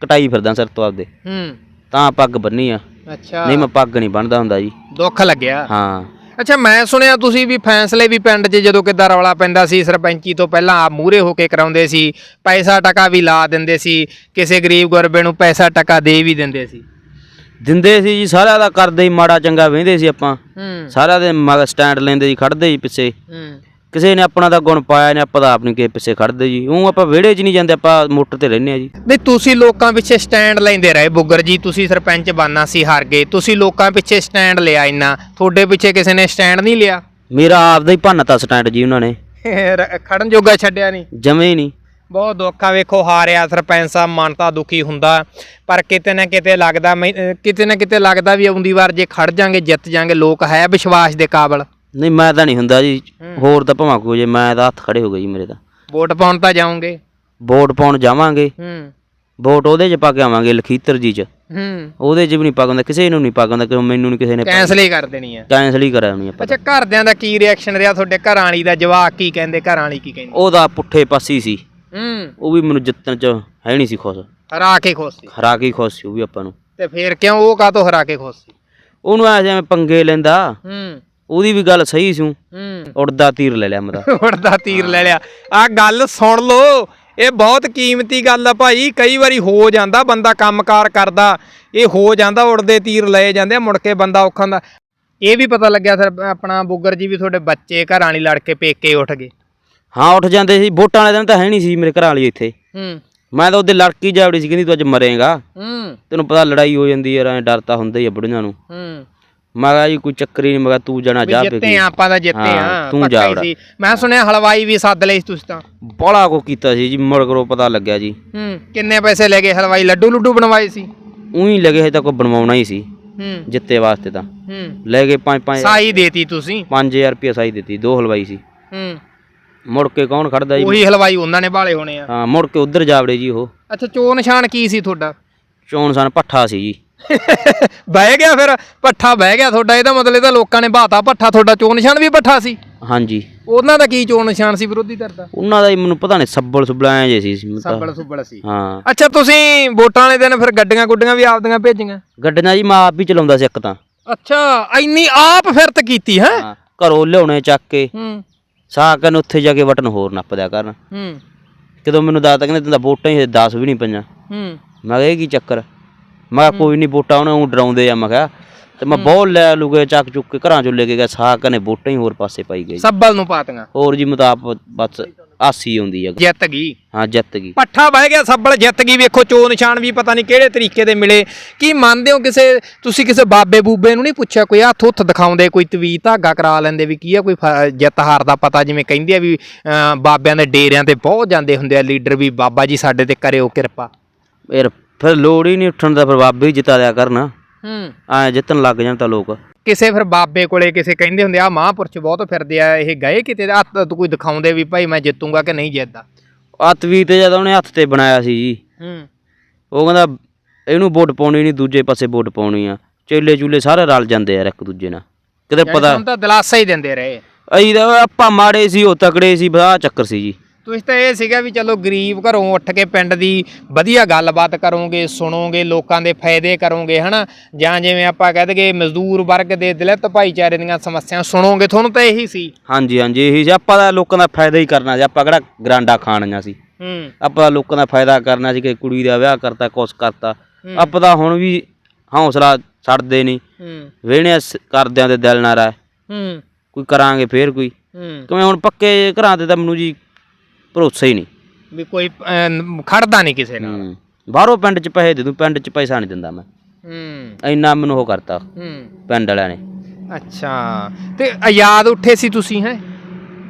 ਕਟਾਈ ਫਿਰਦਾ ਸਿਰ ਤੋਂ ਆਪਦੇ। ਹੂੰ। ਤਾਂ ਪੱਗ ਬੰਨੀ ਆ। ਅੱਛਾ। ਨਹੀਂ ਮੈਂ ਪੱਗ ਨਹੀਂ ਬੰਨਦਾ ਹੁੰਦਾ ਜੀ। ਦੁੱਖ ਲੱਗਿਆ। ਹਾਂ। ਅੱਛਾ ਮੈਂ ਸੁਣਿਆ ਤੁਸੀਂ ਵੀ ਫੈਸਲੇ ਵੀ ਪਿੰਡ 'ਚ ਜਦੋਂ ਕਿੱਦਾਂ ਰੌਲਾ ਪੈਂਦਾ ਸੀ ਸਰਪੰਚੀ ਤੋਂ ਪਹਿਲਾਂ ਆਪ ਮੂਹਰੇ ਹੋ ਕੇ ਕਰਾਉਂਦੇ ਸੀ ਪੈਸਾ ਟਕਾ ਵੀ ਲਾ ਦਿੰਦੇ ਸੀ ਕਿਸੇ ਗਰੀਬ ਗੁਰਬੇ ਨੂੰ ਪੈਸਾ ਟਕਾ ਦੇ ਵੀ ਦਿੰਦੇ ਸੀ। ਦਿੰਦੇ ਸੀ ਜੀ ਸਾਰਿਆਂ ਦਾ ਕਰਦੇ ਹੀ ਮਾੜਾ ਚੰਗਾ ਵੇਂਦੇ ਸੀ ਆਪਾਂ। ਹੂੰ। ਸਾਰਿਆਂ ਦੇ ਮਗਰ ਸਟੈਂਡ ਲੈਂਦੇ ਜੀ ਖੜਦੇ ਜੀ ਪਿੱਛੇ। ਹੂੰ। ਕਿਸੇ ਨੇ ਆਪਣਾ ਦਾ ਗੁਣ ਪਾਇਆ ਨੇ ਆਪਾਂ ਤਾਂ ਆਪਣੀ ਕਿਸੇ ਪਿੱਛੇ ਖੜਦੇ ਜੀ। ਉਹ ਆਪਾਂ ਵਿਹੜੇ 'ਚ ਨਹੀਂ ਜਾਂਦੇ ਆਪਾਂ ਮੋਟਰ ਤੇ ਰਹਿੰਦੇ ਆ ਜੀ। ਨਹੀਂ ਤੁਸੀਂ ਲੋਕਾਂ ਪਿੱਛੇ ਸਟੈਂਡ ਲੈਂਦੇ ਰਹੇ ਬੁੱਗਰ ਜੀ ਤੁਸੀਂ ਸਰਪੰਚ ਬਾਨਾ ਸੀ ਹਾਰ ਗਏ ਤੁਸੀਂ ਲੋਕਾਂ ਪਿੱਛੇ ਸਟੈਂਡ ਲਿਆ ਇੰਨਾ ਤੁਹਾਡੇ ਪਿੱਛੇ ਕਿਸੇ ਨੇ ਸਟੈਂਡ ਨਹੀਂ ਲਿਆ। ਮੇਰਾ ਆਪਦਾ ਹੀ ਭੰਨਤਾ ਸਟੈਂਡ ਜੀ ਉਹਨਾਂ ਨੇ। ਖੜਨ ਜੋਗਾ ਛੱਡਿਆ ਨਹੀਂ। ਜਮੇ ਹੀ ਨਹੀਂ। ਬਹੁਤ ਦੁੱਖ ਵੇਖੋ ਹਾਰਿਆ ਸਰਪੰਚ ਸਾਹਿਬ ਮਨ ਤਾਂ ਦੁਖੀ ਹੁੰਦਾ। ਪਰ ਕਿਤੇ ਨਾ ਕਿਤੇ ਲੱਗਦਾ ਕਿਤੇ ਨਾ ਕਿਤੇ ਲੱਗਦਾ ਵੀ ਆਉਂਦੀ ਵਾਰ ਜੇ ਖੜ ਜਾਾਂਗੇ ਜਿੱਤ ਜਾਾਂਗੇ ਲੋਕ ਹੈ ਵਿਸ਼ਵਾਸ ਦੇ ਕਾਬਲ। ਨਹੀਂ ਮੈਂ ਤਾਂ ਨਹੀਂ ਹੁੰਦਾ ਜੀ। ਹੋਰ ਤਾਂ ਭਾਵੇਂ ਕੋਈ ਜੇ ਮੈਂ ਤਾਂ ਹੱਥ ਖੜੇ ਹੋ ਗਏ ਜੀ ਮੇਰੇ ਤਾਂ। ਵੋਟ ਪਾਉਣ ਤਾਂ ਜਾਓਗੇ? ਵੋਟ ਪਾਉਣ ਜਾਵਾਂਗੇ। ਹੂੰ। ਵੋਟ ਉਹਦੇ 'ਚ ਪਾ ਕੇ ਆਵਾਂਗੇ ਲਖੀਤਰ ਜੀ 'ਚ। ਹੂੰ। ਉਹਦੇ 'ਚ ਵੀ ਨਹੀਂ ਪਾਉਂਦਾ ਕਿਸੇ ਨੂੰ ਨਹੀਂ ਪਾਉਂਦਾ ਕਿ ਮੈਨੂੰ ਨਹੀਂ ਕਿਸੇ ਨੇ ਕੈਂਸਲ ਹੀ ਕਰ ਦੇਣੀ ਆ। ਕੈਂਸਲ ਹੀ ਕਰਾਉਣੀ ਆਪਾਂ ਅੱਛਾ ਘਰਦਿਆਂ ਦਾ ਕੀ ਰਿਐਕਸ਼ਨ ਰਿਹਾ? ਤੁਹਾਡੇ ਘਰਾਂ ਵਾਲੀ ਦਾ ਜਵਾਕ ਕੀ ਕਹਿੰਦੇ? ਘਰਾਂ ਵਾਲੀ ਕੀ ਕਹਿੰਦੇ? ਉਹਦਾ ਪੁੱਠੇ ਪਾਸੀ ਸੀ। ਹੂੰ। ਉਹ ਵੀ ਮੈਨੂੰ ਜਿੱਤਣ 'ਚ ਹੈ ਨਹੀਂ ਸੀ ਖੁਸ਼। ਹਰਾ ਕੇ ਖੁਸ਼ ਸੀ। ਹਰਾ ਕੇ ਖੁਸ਼ ਸੀ ਉਹ ਵੀ ਆਪਾਂ ਨੂੰ। ਤੇ ਫੇਰ ਕਿਉਂ ਉਹ ਕਾਤੋਂ ਹਰਾ ਕੇ ਖੁਸ਼ ਸੀ? ਉਹਨੂੰ ਐ ਜਿਵੇਂ ਪੰਗੇ ਲੈਂਦਾ। ਹੂੰ। ਉਹਦੀ ਵੀ ਗੱਲ ਸਹੀ ਸੀ ਹੂੰ। ਉੜਦਾ ਤੀਰ ਲੈ ਲਿਆ ਮੇਰਾ ਉੜਦਾ ਤੀਰ ਲੈ ਲਿਆ। ਆ ਗੱਲ ਸੁਣ ਲਓ ਇਹ ਬਹੁਤ ਕੀਮਤੀ ਗੱਲ ਆ ਭਾਈ। ਕਈ ਵਾਰੀ ਹੋ ਜਾਂਦਾ ਬੰਦਾ ਕੰਮਕਾਰ ਕਰਦਾ ਇਹ ਹੋ ਜਾਂਦਾ ਉੜਦੇ ਤੀਰ ਲਏ ਜਾਂਦੇ ਮੁੜ ਕੇ ਬੰਦਾ ਔਖਾ ਹੁੰਦਾ। ਇਹ ਵੀ ਪਤਾ ਲੱਗਿਆ ਸਰ ਆਪਣਾ ਬੁੱਗਰ ਜੀ ਵੀ ਤੁਹਾਡੇ ਬੱਚੇ ਘਰਾਂ ਵਾਲੀ ਲੜ ਕੇ ਪੇਕੇ ਉੱਠ ਗਏ। ਹਾਂ ਉੱਠ ਜਾਂਦੇ ਸੀ। ਵੋਟਾਂ ਵਾਲੇ ਦਿਨ ਤਾਂ ਹੈ ਨਹੀਂ ਸੀ ਮੇਰੇ ਘਰ ਵਾਲੀ ਇੱਥੇ। ਹੂੰ। ਮੈਂ ਤਾਂ ਉਹਦੇ ਲੜਕੀ ਜਾਵੜੀ ਸੀ ਕਹਿੰਦੀ ਤੂੰ ਅੱਜ ਮਰੇਗਾ। ਹੂੰ। ਤੈਨੂੰ ਪਤਾ ਲੜਾਈ ਹੋ ਜਾਂਦੀ ਯਾਰ ਐ ਡਰ ਤਾਂ ਹੁੰਦਾ ਹੀ ਆ ਬੁੜੀਆਂ ਨੂੰ। ਹੂੰ। ਮੈਂ ਕਿਹਾ ਜੀ ਕੋਈ ਚੱਕਰ ਹੀ ਨਹੀਂ ਮੈਂ ਕਿਹਾ ਤੂੰ ਜਾਣਾ ਵੀ ਜਾ ਜਿੱਤੇ ਆ ਆਪਾਂ ਤਾਂ ਜਿੱਤੇ ਹਾਂ, ਆ ਤੂੰ ਜਾ ਵੜਾ। ਸੀ। ਮੈਂ ਸੁਣਿਆ ਹਲਵਾਈ ਵੀ ਸੱਦ ਲਈ ਸੀ ਤੁਸੀਂ ਤਾਂ। ਬੜਾ ਕੋ ਕੀਤਾ ਸੀ ਜੀ ਮੁੜ ਕਰੋ ਪਤਾ ਲੱਗਿਆ ਜੀ। ਹੂੰ ਕਿੰਨੇ ਪੈਸੇ ਲੈ ਗਏ ਹਲਵਾਈ ਲੱਡੂ ਲੁੱਡੂ ਬਣਵਾਏ ਸੀ? ਉਹੀ ਲੱਗੇ ਹਜੇ ਤੱਕ ਬਣਵਾਉਣਾ ਹੀ ਸੀ। ਹੂੰ। ਜਿੱਤੇ ਵਾਸਤੇ ਤਾਂ। ਹੂੰ। ਲੈ ਗਏ 5 5 ਸਾਈ ਦੇਤੀ ਤੁਸੀਂ? 5000 ਰੁਪਏ ਸਾਈ ਦਿੱਤੀ ਦੋ ਹਲਵਾਈ ਸੀ। ਹੂੰ। ਮੁੜ ਕੇ ਕੌਣ ਖੜਦਾ ਜੀ? ਉਹੀ ਹਲਵਾਈ ਉਹਨਾਂ ਨੇ ਭਾਲੇ ਹੋਣੇ ਆ। ਹਾਂ ਮੁੜ ਕੇ ਉਧਰ ਜਾਵੜੇ ਜੀ ਉਹ। ਅੱਛਾ ਚੋ ਨਿਸ਼ਾਨ ਕੀ ਸੀ ਤੁਹਾਡਾ? ਚੋਣ ਸਨ ਪੱਠਾ ਸੀ ਜੀ। ਬਹਿ ਗਿਆ ਫਿਰ ਪੱਠਾ ਬਹਿ ਗਿਆ ਤੁਹਾਡਾ ਇਹਦਾ ਮਤਲਬ ਇਹਦਾ ਲੋਕਾਂ ਨੇ ਬਾਤਾ ਪੱਠਾ ਤੁਹਾਡਾ ਚੋ ਨਿਸ਼ਾਨ ਵੀ ਪੱਠਾ ਸੀ। ਹਾਂਜੀ। ਉਹਨਾਂ ਦਾ ਕੀ ਚੋ ਨਿਸ਼ਾਨ ਸੀ ਵਿਰੋਧੀ ਧਿਰ ਦਾ? ਉਹਨਾਂ ਦਾ ਹੀ ਮੈਨੂੰ ਪਤਾ ਨਹੀਂ ਸੱਬਲ ਸੁਬਲਾਇਆ ਜੇ ਸੀ ਮੈਨੂੰ ਤਾਂ। ਸੱਬਲ ਸੁੱਬਲ ਸੀ। ਹਾਂ। ਅੱਛਾ ਤੁਸੀਂ ਵੋਟਾਂ ਵਾਲੇ ਦਿਨ ਫਿਰ ਗੱਡੀਆਂ ਗੁੱਡੀਆਂ ਵੀ ਆਪਦੀਆਂ ਭੇਜੀਆਂ? ਗੱਡੀਆਂ ਜੀ ਮੈਂ ਆਪ ਵੀ ਚਲਾਉਂਦਾ ਸੀ ਇੱਕ ਤਾਂ। ਅੱਛਾ ਇੰਨੀ ਆਪ ਫਿਰਤ ਕੀਤੀ ਹੈ? ਹਾਂ ਘਰੋਂ ਲਿਆਉਣੇ ਚੱਕ ਕੇ। ਹੂੰ। ਸਾਕਨ ਉੱਥੇ ਜਾ ਕੇ ਬਟਨ ਹੋਰ ਨੱਪ ਦਿਆ ਕਰਨ। ਹੂੰ। ਕਦੋਂ ਮੈਨੂੰ ਦੱਸਦਾ ਕਹਿੰਦੇ ਤੈਨੂੰ ਤਾਂ ਵੋਟਾਂ ਹੀ 10 ਵੀ ਨਹੀਂ ਪਈਆਂ। ਹੂੰ। ਮੈਂ ਕਿਹਾ ਇਹ ਕੀ ਚੱਕਰ? ਮੈਂ ਕਿਹਾ ਕੋਈ ਨਹੀਂ ਵੋਟਾਂ ਉਹਨਾਂ ਨੂੰ ਡਰਾਉਂਦੇ ਆ ਮੈਂ ਕਿਹਾ। ਤੇ ਮੈਂ ਬਹੁਤ ਲੈ ਲੂਗੇ ਚੱਕ ਚੁੱਕ ਕੇ ਘਰਾਂ ਚੋਂ ਲੈ ਕੇ ਗਿਆ ਸਾਕਨ ਨੇ ਵੋਟਾਂ ਹੀ ਹੋਰ ਪਾਸੇ ਪਾਈ ਗਈ ਸੱਬਲ ਨੂੰ ਪਾਤੀਆਂ। ਹੋਰ ਜੀ ਮੁਤਾਬ ਬਸ ਆਸੀ ਆਉਂਦੀ ਆ। ਜਿੱਤ ਗਈ। ਹਾਂ ਜਿੱਤ ਗਈ। ਪੱਠਾ ਬਹਿ ਗਿਆ ਸੱਬਲ ਜਿੱਤ ਗਈ। ਵੇਖੋ ਚੋ ਨਿਸ਼ਾਨ ਵੀ ਪਤਾ ਨਹੀਂ ਕਿਹੜੇ ਤਰੀਕੇ ਦੇ ਮਿਲੇ। ਕੀ ਮੰਨਦੇ ਹੋ ਕਿਸੇ ਤੁਸੀਂ ਕਿਸੇ ਬਾਬੇ ਬੂਬੇ ਨੂੰ ਨਹੀਂ ਪੁੱਛਿਆ ਕੋਈ ਹੱਥ ਹੁੱਥ ਦਿਖਾਉਂਦੇ ਕੋਈ ਤਵੀ ਧਾਗਾ ਕਰਾ ਲੈਂਦੇ ਵੀ ਕੀ ਆ ਕੋਈ ਜਿੱਤ ਹਾਰ ਦਾ ਪਤਾ ਜਿਵੇਂ ਕਹਿੰਦੇ ਆ ਵੀ ਬਾਬਿਆਂ ਦੇ ਡੇਰਿਆਂ ਤੇ ਬਹੁਤ ਜਾਂਦੇ ਹੁੰਦੇ ਆ ਲੀਡਰ ਵੀ ਬਾਬਾ ਜੀ ਸਾਡੇ ਤੇ ਕਰਿਓ ਕਿਰਪਾ। ਫਿਰ ਫਿਰ ਲੋੜ ਹੀ ਨਹੀਂ ਉੱਠਣ ਦਾ ਫਿਰ ਬਾਬੇ ਹੀ ਜਿਤਾ ਦਿਆ ਕਰਨ। ਹੂੰ। ਐ ਜਿੱਤਣ ਲੱਗ ਜਾਣ ਤਾਂ ਲੋਕ। ਕਿਸੇ ਫਿਰ ਬਾਬੇ ਕੋਲੇ ਕਿਸੇ ਕਹਿੰਦੇ ਹੁੰਦੇ ਆ ਮਹਾਂਪੁਰਸ਼ ਬਹੁਤ ਫਿਰਦੇ ਆ ਇਹ ਗਏ ਕਿਤੇ? ਹੱਥ ਕੋਈ ਦਿਖਾਉਂਦੇ ਵੀ ਭਾਈ ਮੈਂ ਜਿੱਤੂਗਾ ਕਿ ਨਹੀਂ ਜਿੱਤਦਾ? ਅਤਵੀ ਤੇ ਜਦ ਉਹਨੇ ਹੱਥ ਤੇ ਬਣਾਇਆ ਸੀ ਜੀ। ਹੂੰ। ਉਹ ਕਹਿੰਦਾ ਇਹਨੂੰ ਵੋਟ ਪਾਉਣੀ ਨਹੀਂ ਦੂਜੇ ਪਾਸੇ ਵੋਟ ਪਾਉਣੀ ਆ। ਚੇਲੇ ਚੂਲੇ ਸਾਰੇ ਰਲ ਜਾਂਦੇ ਯਾਰ ਇੱਕ ਦੂਜੇ ਨਾਲ। ਕਿਤੇ ਪਤਾ ਤਾਂ ਦਿਲਾਸਾ ਹੀ ਦਿੰਦੇ ਰਹੇ। ਅਈ ਤਾਂ ਆਪਾਂ ਮਾੜੇ ਸੀ ਉਹ ਤਕੜੇ ਸੀ ਬੜਾ ਚੱਕਰ ਸੀ ਜੀ। ਤੁਸੀਂ ਤਾਂ ਇਹ ਸੀਗਾ ਵੀ ਚਲੋ ਗਰੀਬ ਘਰੋਂ ਉੱਠ ਕੇ ਪਿੰਡ ਦੀ ਵਧੀਆ ਗੱਲਬਾਤ ਕਰੋਗੇ ਸੁਣੋਗੇ ਲੋਕਾਂ ਦੇ ਫਾਇਦੇ ਕਰੋਗੇ ਹਨਾ? ਜਾਂ ਜਿਵੇਂ ਆਪਾਂ ਕਹਿ ਦਈਏ ਮਜ਼ਦੂਰ ਵਰਗ ਦੇ ਦਲਿਤ ਭਾਈਚਾਰੇ ਦੀਆਂ ਸਮੱਸਿਆਵਾਂ ਸੁਣੋਗੇ ਤੁਹਾਨੂੰ ਤਾਂ ਇਹੀ ਸੀ? ਹਾਂਜੀ ਹਾਂਜੀ ਇਹੀ ਸੀ। ਆਪਾਂ ਤਾਂ ਲੋਕਾਂ ਦਾ ਫਾਇਦਾ ਹੀ ਕਰਨਾ ਸੀ। ਆਪਾਂ ਕਿਹੜਾ ਗਰਾਂਡਾ ਖਾਣੀਆਂ ਸੀ? ਹੂੰ। ਆਪਾਂ ਲੋਕਾਂ ਦਾ ਫਾਇਦਾ ਕਰਨਾ ਸੀ ਕਿ ਕੁੜੀ ਦਾ ਵਿਆਹ ਕਰਤਾ ਕੁਛ ਕਰਤਾ। ਆਪਾਂ ਤਾਂ ਹੁਣ ਵੀ ਹੌਸਲਾ ਛੱਡਦੇ ਨਹੀਂ। ਹੂੰ। ਵੇਹਣੇ ਕਰਦਿਆਂ ਦੇ ਦਿਲ ਨਾ ਰਹਿ। ਹੂੰ। ਕੋਈ ਕਰਾਂਗੇ ਫੇਰ ਕੋਈ। ਹੂੰ। ਕਿਵੇਂ ਹੁਣ ਪੱਕੇ ਘਰਾਂ ਤੇ ਤਾਂ ਮੈਨੂੰ ਜੀ ਭਰੋਸਾ ਹੀ ਨਹੀਂ। ਵੀ ਕੋਈ ਅਹ, ਖੜਦਾ ਨਹੀਂ ਕਿਸੇ ਨਾਲ। ਹੂੰ। ਬਾਹਰੋਂ ਪਿੰਡ 'ਚ ਪੈਸੇ ਦੇ ਦੂੰ ਪਿੰਡ 'ਚ ਪੈਸਾ ਨਹੀਂ ਦਿੰਦਾ ਮੈਂ। ਹੂੰ। ਇੰਨਾ ਮੈਨੂੰ ਉਹ ਕਰਤਾ ਹੂੰ। ਪਿੰਡ ਵਾਲਿਆਂ ਨੇ। ਅੱਛਾ। ਤੇ ਆਜ਼ਾਦ ਉੱਠੇ ਸੀ ਤੁਸੀਂ ਹੈ?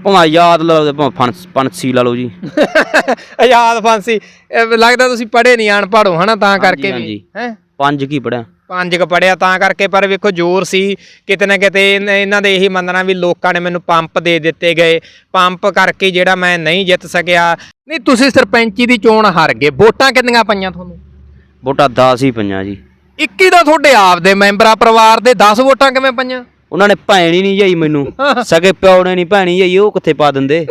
ਭਾਵੇਂ ਯਾਦ ਲਾ ਲਓ ਤੇ ਭਾਵੇਂ ਫਨਸ ਪੰਛੀ ਲਾ ਲਓ ਜੀ। ਆਜ਼ਾਦ ਫਾਂਸੀ ਇਹ ਲੱਗਦਾ ਤੁਸੀਂ ਪੜ੍ਹੇ ਨਹੀਂ ਅਨਪੜ੍ਹ ਹੋ ਹਨਾ ਤਾਂ ਕਰਕੇ ਵੀ ਹਾਂਜੀ। ਹੈ? ਪੰਜ ਕੀ ਪੜਿਆ ਪੰਜ ਕ ਪੜਿਆ ਤਾਂ ਕਰਕੇ ਪਰ ਵੇਖੋ ਜ਼ੋਰ ਸੀ ਕਿਤੇ ਨਾ ਕਿਤੇ ਇਹਨਾਂ ਦੇ ਇਹੀ ਮੰਨਣਾ ਵੀ ਲੋਕਾਂ ਨੇ ਮੈਨੂੰ ਪੰਪ ਦੇ ਦਿੱਤੇ ਗਏ। ਪੰਪ ਕਰਕੇ ਜਿਹੜਾ ਮੈਂ ਨਹੀਂ ਜਿੱਤ ਸਕਿਆ। ਨਹੀਂ ਤੁਸੀਂ ਸਰਪੰਚੀ ਦੀ ਚੋਣ ਹਾਰ ਗਏ। ਵੋਟਾਂ ਕਿੰਨੀਆਂ ਪਈਆਂ ਤੁਹਾਨੂੰ? ਵੋਟਾਂ 10 ਹੀ ਪਈਆਂ ਜੀ। 21 ਦਾ ਤੁਹਾਡੇ ਆਪ ਦੇ ਮੈਂਬਰਾਂ ਪਰਿਵਾਰ ਦੇ 10 ਵੋਟਾਂ ਕਿਵੇਂ ਪਈਆਂ? ਉਹਨਾਂ ਨੇ ਭੈਣ ਹੀ ਨਹੀਂ ਜਾਈ ਮੈਨੂੰ। ਸਗੇ ਪਿਓ ਨੇ ਨਹੀਂ ਭੈਣੀ ਜਾਈ ਉਹ ਕਿੱਥੇ ਪਾ ਦਿੰਦੇ?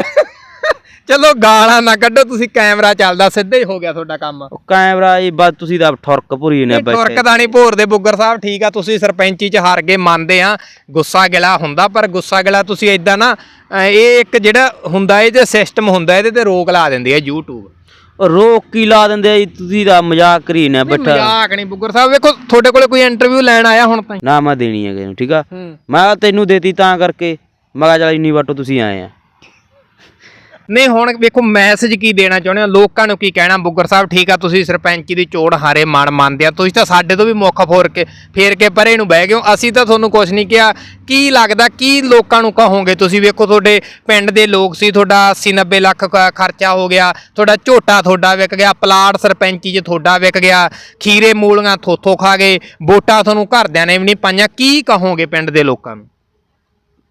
ਚਲੋ ਗਾਲਾਂ ਨਾ ਕੱਢੋ ਤੁਸੀਂ ਕੈਮਰਾ ਚੱਲਦਾ ਸਿੱਧਾ ਹੀ ਹੋ ਗਿਆ ਤੁਹਾਡਾ ਕੰਮ। ਉਹ ਕੈਮਰਾ ਜੀ ਬਸ ਤੁਸੀਂ ਤਾਂ ਠੁਰਕ ਭੁਰੀ ਨੇ ਬੈਠੇ। ਟੁਰਕ ਦਾ ਨਹੀਂ ਭੋਰਦੇ ਬੁੱਗਰ ਸਾਹਿਬ ਠੀਕ ਆ ਤੁਸੀਂ ਸਰਪੰਚੀ ਚ ਹਾਰ ਗਏ ਮੰਨਦੇ ਆ ਗੁੱਸਾ ਗਿਲਾ ਹੁੰਦਾ ਪਰ ਗੁੱਸਾ ਗਿਲਾ ਤੁਸੀਂ ਇਦਾਂ ਨਾ ਇਹ ਇੱਕ ਜਿਹੜਾ ਹੁੰਦਾ ਇਹ ਜੇ ਸਿਸਟਮ ਹੁੰਦਾ ਇਹਦੇ ਤੇ ਰੋਕ ਲਾ ਦਿੰਦੇ ਆ YouTube ਰੋਕ ਕੀ ਲਾ ਦਿੰਦੇ ਆ ਤੁਸੀਂ ਤਾਂ ਮਜ਼ਾਕ ਕਰੀ ਨੇ ਬੈਠਾ ਮਜ਼ਾਕ ਨਹੀਂ ਬੁੱਗਰ ਸਾਹਿਬ ਵੇਖੋ ਤੁਹਾਡੇ ਕੋਲੇ ਕੋਈ ਇੰਟਰਵਿਊ ਲੈਣ ਆਇਆ ਹੁਣ ਤਾਂ ਨਾ ਮੈਂ ਦੇਣੀ ਹੈ ਕਿਸੇ ਨੂੰ ਠੀਕ ਆ? ਮੈਂ ਤੈਨੂੰ ਦੇਤੀ ਤਾਂ ਕਰਕੇ ਮੈਂ ਕਿਹਾ ਚੱਲ ਇੰਨੀ ਵਾਟੋ ਤੁਸੀਂ ਆਏ ਆ। ਨਹੀਂ, ਹੁਣ ਵੇਖੋ ਮੈਸੇਜ ਕੀ ਦੇਣਾ ਚਾਹੁੰਦੇ ਹੋ? ਲੋਕਾਂ ਨੂੰ ਕੀ ਕਹਿਣਾ? ਬੁੱਗਰ ਸਾਹਿਬ, ਠੀਕ ਆ, ਤੁਸੀਂ ਸਰਪੰਚੀ ਦੀ ਚੋਣ ਹਾਰੇ ਮਨ ਮੰਨਦੇ ਆ। ਤੁਸੀਂ ਤਾਂ ਸਾਡੇ ਤੋਂ ਵੀ ਮੁੱਖ ਫੋਰ ਕੇ, ਫੇਰ ਕੇ ਪਰੇ ਨੂੰ ਬਹਿ ਗਏ ਹੋ। ਅਸੀਂ ਤਾਂ ਤੁਹਾਨੂੰ ਕੁਝ ਨਹੀਂ ਕਿਹਾ। ਕੀ ਲੱਗਦਾ, ਕੀ ਲੋਕਾਂ ਨੂੰ ਕਹੋਗੇ ਤੁਸੀਂ? ਵੇਖੋ, ਤੁਹਾਡੇ ਪਿੰਡ ਦੇ ਲੋਕ ਸੀ, ਤੁਹਾਡਾ 80 90 ਲੱਖ ਕ- ਖਰਚਾ ਹੋ ਗਿਆ। ਤੁਹਾਡਾ ਝੋਟਾ ਤੁਹਾਡਾ ਵਿਕ ਗਿਆ। ਪਲਾਟ ਸਰਪੰਚੀ 'ਚ ਤੁਹਾਡਾ ਵਿਕ ਗਿਆ। ਖੀਰੇ ਮੂਲੀਆਂ ਥੋਥੋ ਖਾ ਗਏ। ਵੋਟਾਂ ਤੁਹਾਨੂੰ ਘਰਦਿਆਂ ਨੇ ਵੀ ਨਹੀਂ ਪਾਈਆਂ। ਕੀ ਕਹੋਗੇ ਪਿੰਡ ਦੇ ਲੋਕਾਂ ਨੂੰ?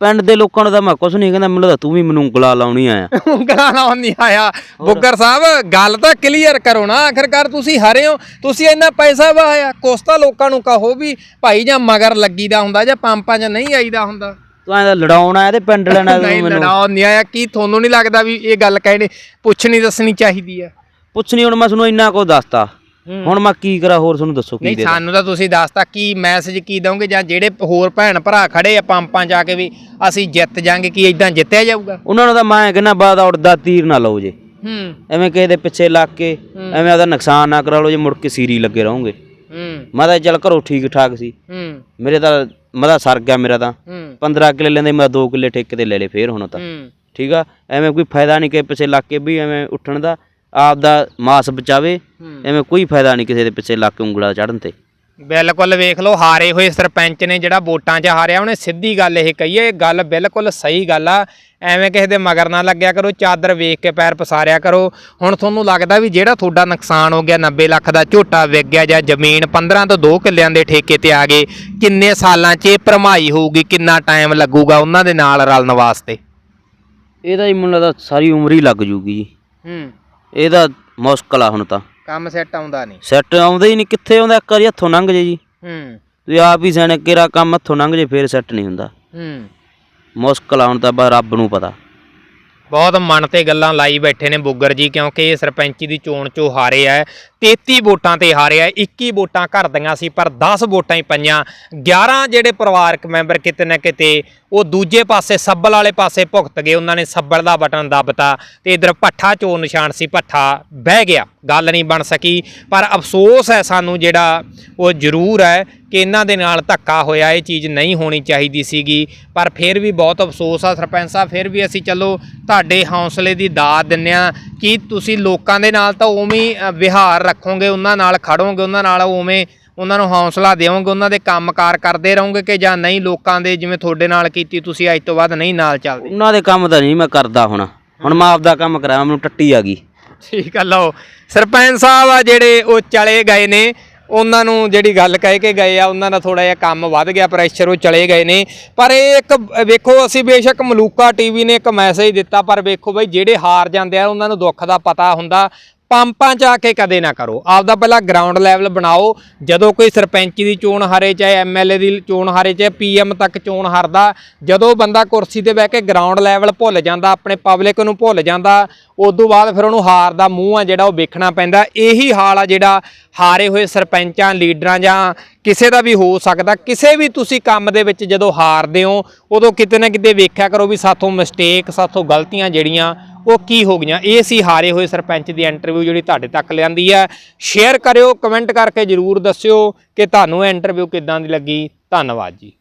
ਪਿੰਡ ਦੇ ਲੋਕਾਂ ਨੂੰ ਤਾਂ ਮੈਂ ਕੁਝ ਨਹੀਂ ਕਹਿੰਦਾ ਮੈਨੂੰ ਲੱਗਦਾ ਤੂੰ ਵੀ ਮੈਨੂੰ ਉਂਗਲਾ ਲਾਉਣੀ ਆਇਆ। ਉਂਗਲਾਂ ਲਾਉਣ ਨਹੀਂ ਆਇਆ। ਬੁੱਗਰ ਸਾਹਿਬ ਗੱਲ ਤਾਂ ਕਲੀਅਰ ਕਰੋ ਨਾ ਆਖਰਕਾਰ ਤੁਸੀਂ ਹਾਰੇ ਹੋ ਤੁਸੀਂ ਇੰਨਾ ਪੈਸਾ ਵਾਇਆ ਕੋਸਤਾ ਲੋਕਾਂ ਨੂੰ ਕਹੋ ਵੀ ਭਾਈ ਜਾਂ ਮਗਰ ਲੱਗੀਦਾ ਹੁੰਦਾ ਜਾਂ ਪੰਪਾਂ 'ਚ ਨਹੀਂ ਆਈਦਾ ਹੁੰਦਾ। ਤੂੰ ਐਂ ਤਾਂ ਲੜਾਉਣਾ ਹੈ ਤੇ ਪਿੰਡ ਲੈਣਾ ਨਹੀਂ ਤੂੰ ਮੈਨੂੰ। ਲੜਾਉ ਨਹੀਂ ਆਇਆ ਕੀ ਤੁਹਾਨੂੰ ਨਹੀਂ ਲੱਗਦਾ ਵੀ ਇਹ ਗੱਲ ਕਹਿਣੀ ਪੁੱਛਣੀ ਦੱਸਣੀ ਚਾਹੀਦੀ ਆ। ਪੁੱਛਣੀ ਹੁਣ ਮੈਂ ਤੁਹਾਨੂੰ ਇੰਨਾ ਕੁ ਦੱਸਤਾ। ਹੁਣ ਮੈਂ ਕੀ ਕਰਾਂ ਹੋਰ ਤੁਹਾਨੂੰ ਦੱਸੋ ਕੀ ਨਹੀਂ ਦੇ ਸਾਨੂੰ ਤਾਂ ਤੁਸੀਂ ਦੱਸਤਾ ਕੀ ਮੈਸੇਜ ਕੀ ਦਵੋਗੇ ਜਾਂ ਜਿਹੜੇ ਹੋਰ ਭੈਣ ਭਰਾ ਖੜੇ ਆ ਪੰਪਾਂ ਆ ਕੇ ਵੀ ਅਸੀਂ ਜਿੱਤ ਜਾਾਂਗੇ ਕੀ ਇਦਾਂ ਜਿੱਤਿਆ ਜਾਊਗਾ? ਉਹਨਾਂ ਨੂੰ ਤਾਂ ਮੈਂ ਕਹਿੰਦਾ ਬਾਦ ਉੜਦਾ ਤੀਰ ਨਾ ਲਓ ਜੇ। ਹੂੰ। ਐਵੇਂ ਕਿਸੇ ਦੇ ਪਿੱਛੇ ਲੱਗ ਕੇ ਐਵੇਂ ਆਦਾ ਨੁਕਸਾਨ ਨਾ ਕਰਾ ਲਓ ਜੇ ਮੁੜ ਕੇ ਸੀਰੀ ਲੱਗੇ ਰਹੋਗੇ। ਹੂੰ। ਮੈਂ ਤਾਂ ਚੱਲ ਘਰੋਂ ਠੀਕ ਠਾਕ ਸੀ। ਹੂੰ। ਮੇਰੇ ਤਾਂ ਮੈਂ ਤਾਂ ਸਰ ਗਿਆ ਮੇਰਾ ਤਾਂ। ਹੂੰ। 15 ਕਿੱਲੇ ਲੈਂਦੇ ਮੈਂ 2 ਕਿੱਲੇ ਠੇਕੇ ਤੇ ਲੈ ਲਏ ਫੇਰ ਹੁਣ ਤਾਂ। ਹੂੰ। ਠੀਕ ਆ? ਐਵੇਂ ਕੋਈ ਫਾਇਦਾ ਨਹੀਂ ਕਿਸੇ ਪਿੱਛੇ ਲੱਗ ਕੇ ਵੀ ਐਵੇਂ ਉੱਠਣ ਦਾ। ਆਪ ਦਾ ਮਾਸ ਬਚਾਵੇ। ਐਵੇਂ ਕੋਈ ਫਾਇਦਾ ਨਹੀਂ ਕਿਸੇ ਦੇ ਪਿੱਛੇ ਲੱਗ ਕੇ ਉਂਗਲਾ ਚੜਨ ਤੇ। ਬਿਲਕੁਲ ਵੇਖ ਲਓ ਹਾਰੇ ਹੋਏ ਸਰਪੰਚ ਨੇ ਜਿਹੜਾ ਵੋਟਾਂ 'ਚ ਹਾਰਿਆ ਉਹਨੇ ਸਿੱਧੀ ਗੱਲ ਇਹ ਕਹੀ ਹੈ ਗੱਲ ਬਿਲਕੁਲ ਸਹੀ ਗੱਲ ਆ। ਐਵੇਂ ਕਿਸੇ ਦੇ ਮਗਰ ਨਾ ਲੱਗਿਆ ਕਰੋ ਚਾਦਰ ਵੇਖ ਕੇ ਪੈਰ ਪਸਾਰਿਆ ਕਰੋ। ਹੁਣ ਤੁਹਾਨੂੰ ਲੱਗਦਾ ਵੀ ਜਿਹੜਾ ਤੁਹਾਡਾ ਨੁਕਸਾਨ ਹੋ ਗਿਆ 90 ਲੱਖ ਦਾ ਝੋਟਾ ਵਿਕ ਗਿਆ ਜਾਂ ਜ਼ਮੀਨ 15 ਤੋਂ 2 ਕਿੱਲਿਆਂ ਦੇ ਠੇਕੇ ਤੇ ਆ ਗਏ ਕਿੰਨੇ ਸਾਲਾਂ 'ਚ ਇਹ ਭਰਮਾਈ ਹੋਊਗੀ ਕਿੰਨਾ ਟਾਈਮ ਲੱਗੂਗਾ ਉਹਨਾਂ ਦੇ ਨਾਲ ਰਲਣ ਵਾਸਤੇ? ਇਹਦਾ ਹੀ ਮੈਨੂੰ ਲੱਗਦਾ ਸਾਰੀ ਉਮਰ ਹੀ ਲੱਗ ਜੂਗੀ ਜੀ। ਹੂੰ। ਇਹਦਾ ਮੁਸ਼ਕਲ ਆ ਹੁਣ ਤਾਂ। ਕੰਮ ਸੈੱਟ ਆਉਂਦਾ ਨਹੀਂ। ਸੈੱਟ ਆਉਂਦਾ ਹੀ ਨਹੀਂ ਕਿੱਥੇ ਆਉਂਦਾ? ਇੱਕ ਵਾਰੀ ਹੱਥੋਂ ਲੰਘ ਜੇ ਜੀ। ਹੂੰ। ਤੁਸੀਂ ਆਪ ਹੀ ਸਿਆਣੇ ਕਿਹੜਾ ਕੰਮ ਹੱਥੋਂ ਲੰਘ ਜੇ ਫੇਰ ਸੈੱਟ ਨਹੀਂ ਹੁੰਦਾ। ਹੂੰ। ਮੁਸ਼ਕਲ ਆ ਹੁਣ ਤਾਂ ਬਸ ਰੱਬ ਨੂੰ ਪਤਾ। ਬਹੁਤ ਮਨ ਤੇ ਗੱਲਾਂ ਲਾਈ ਬੈਠੇ ਨੇ ਬੁੱਗਰ ਜੀ ਕਿਉਂਕਿ ਇਹ ਸਰਪੰਚੀ ਦੀ ਚੋਣ ਚੋਂ ਹਾਰੇ ਆ। 33 ਵੋਟਾਂ ਤੇ ਹਾਰਿਆ ਆ 21 ਵੋਟਾਂ ਘਰ ਦੀਆਂ ਸੀ, ਪਰ 10 ਵੋਟਾਂ ਹੀ ਪਈਆਂ। 11 ਜਿਹੜੇ ਪਰਿਵਾਰਕ ਮੈਂਬਰ ਕਿਤੇ ਨਾ ਕਿਤੇ, ਉਹ ਦੂਜੇ ਪਾਸੇ, ਸੱਬਲ ਵਾਲੇ ਪਾਸੇ ਭੁਗਤ ਗਏ। ਉਹਨਾਂ ਨੇ ਸੱਬਲ ਦਾ ਬਟਨ ਦੱਬਤਾ ਤੇ ਇਧਰ ਭੱਠਾ ਚੋਣ ਨਿਸ਼ਾਨ ਸੀ, ਭੱਠਾ ਬਹਿ ਗਿਆ। ਗੱਲ ਨਹੀਂ ਬਣ ਸਕੀ, ਪਰ ਅਫਸੋਸ ਹੈ ਸਾਨੂੰ ਜਿਹੜਾ ਉਹ ਜ਼ਰੂਰ ਹੈ ਕਿ ਇਹਨਾਂ ਦੇ ਨਾਲ ਧੱਕਾ ਹੋਇਆ, ਇਹ ਚੀਜ਼ ਨਹੀਂ ਹੋਣੀ ਚਾਹੀਦੀ ਸੀਗੀ। ਪਰ ਫਿਰ ਵੀ ਬਹੁਤ ਅਫਸੋਸ ਆ ਸਰਪੰਚ ਸਾਹਿਬ, ਫਿਰ ਵੀ ਅਸੀਂ ਚਲੋ ਤੁਹਾਡੇ ਹੌਸਲੇ ਦੀ ਦਾਤ ਦਿੰਨੇ ਆ ਕਿ ਤੁਸੀਂ ਲੋਕਾਂ ਦੇ ਨਾਲ ਤਾਂ ਉਵੇਂ ਵਿਹਾਰ ਰੱਖੋਗੇ ਉਹਨਾਂ ਨਾਲ ਖੜੋਗੇ ਉਹਨਾਂ ਨਾਲ ਉਵੇਂ ਉਹਨਾਂ ਨੂੰ ਹੌਸਲਾ ਦਿਓਗੇ ਉਹਨਾਂ ਦੇ ਕੰਮਕਾਰ ਕਰਦੇ ਰਹੋਗੇ ਕਿ ਜਾਂ ਨਹੀਂ ਲੋਕਾਂ ਦੇ ਜਿਵੇਂ ਤੁਹਾਡੇ ਨਾਲ ਕੀਤੀ ਤੁਸੀਂ ਅੱਜ ਤੋਂ ਬਾਅਦ ਨਹੀਂ ਨਾਲ ਚੱਲਦੇ। ਉਹਨਾਂ ਦੇ ਕੰਮ ਤਾਂ ਨਹੀਂ ਮੈਂ ਕਰਦਾ ਹੁਣ। ਹੁਣ ਮੈਂ ਆਪਦਾ ਕੰਮ ਕਰਾਂ ਮੈਨੂੰ ਟੱਟੀ ਆ ਗਈ। ਠੀਕ ਆ ਲਓ। ਸਰਪੰਚ ਸਾਹਿਬ ਆ ਜਿਹੜੇ ਉਹ ਚਲੇ ਗਏ ਨੇ ਉਹਨਾਂ ਨੂੰ ਜਿਹੜੀ ਗੱਲ ਕਹਿ ਕੇ ਗਏ ਆ ਉਹਨਾਂ ਦਾ ਥੋੜਾ ਜਿਹਾ ਕੰਮ ਵੱਧ ਗਿਆ ਪ੍ਰੈਸ਼ਰ ਉਹ ਚਲੇ ਗਏ ਨੇ। ਪਰ ਇਹ ਇੱਕ ਵੇਖੋ ਅਸੀਂ ਬੇਸ਼ੱਕ ਮਲੂਕਾ ਟੀਵੀ ਨੇ ਇੱਕ ਮੈਸੇਜ ਦਿੱਤਾ ਪਰ ਵੇਖੋ ਬਈ ਜਿਹੜੇ ਹਾਰ ਜਾਂਦੇ ਆ ਉਹਨਾਂ ਨੂੰ ਦੁੱਖ ਦਾ ਪਤਾ ਹੁੰਦਾ। ਪੰਪਾਂ 'ਚ ਆ ਕੇ ਕਦੇ ਨਾ ਕਰੋ। ਆਪਦਾ ਪਹਿਲਾਂ ਗਰਾਊਂਡ ਲੈਵਲ ਬਣਾਓ। ਜਦੋਂ ਕੋਈ ਸਰਪੰਚੀ ਦੀ ਚੋਣ ਹਾਰੇ, ਚਾਹੇ ਐਮਐਲਏ ਦੀ ਚੋਣ ਹਾਰੇ, ਚਾਹੇ ਪੀਐਮ ਤੱਕ ਚੋਣ ਹਾਰਦਾ, ਜਦੋਂ ਬੰਦਾ ਕੁਰਸੀ ਤੇ ਬਹਿ ਕੇ ਗਰਾਊਂਡ ਲੈਵਲ ਭੁੱਲ ਜਾਂਦਾ, ਆਪਣੇ ਪਬਲਿਕ ਨੂੰ ਭੁੱਲ ਜਾਂਦਾ, ਉਦੋਂ ਬਾਅਦ ਫਿਰ ਉਹਨੂੰ ਹਾਰ ਦਾ ਮੂੰਹ ਆ ਜਿਹੜਾ ਉਹ ਵੇਖਣਾ ਪੈਂਦਾ। ਇਹੀ ਹਾਲ ਆ ਜਿਹੜਾ ਹਾਰੇ ਹੋਏ ਸਰਪੰਚਾਂ, ਲੀਡਰਾਂ ਜਾਂ ਕਿਸੇ ਦਾ ਵੀ ਹੋ ਸਕਦਾ, ਕਿਸੇ ਵੀ ਤੁਸੀਂ ਕੰਮ ਦੇ ਵਿੱਚ ਜਦੋਂ ਹਾਰਦੇ ਹੋ, ਉਦੋਂ ਕਿਤੇ ਨਾ ਕਿਤੇ ਵੇਖਿਆ ਕਰੋ ਵੀ ਸਾਥੋਂ ਮਿਸਟੇਕ ਸਾਥੋਂ ਗਲਤੀਆਂ ਜਿਹੜੀਆਂ, ਉਹ ਕੀ ਹੋ ਗਈਆਂ। ਇਹ ਸੀ ਹਾਰੇ ਹੋਏ ਸਰਪੰਚ ਦੀ ਇੰਟਰਵਿਊ ਜਿਹੜੀ ਤੁਹਾਡੇ ਤੱਕ ਲਿਆਂਦੀ ਹੈ ਸ਼ੇਅਰ ਕਰਿਓ ਕਮੈਂਟ ਕਰਕੇ ਜਰੂਰ ਦੱਸਿਓ ਕਿ ਤੁਹਾਨੂੰ ਇਹ ਇੰਟਰਵਿਊ ਕਿੱਦਾਂ ਦੀ ਲੱਗੀ। ਧੰਨਵਾਦ ਜੀ।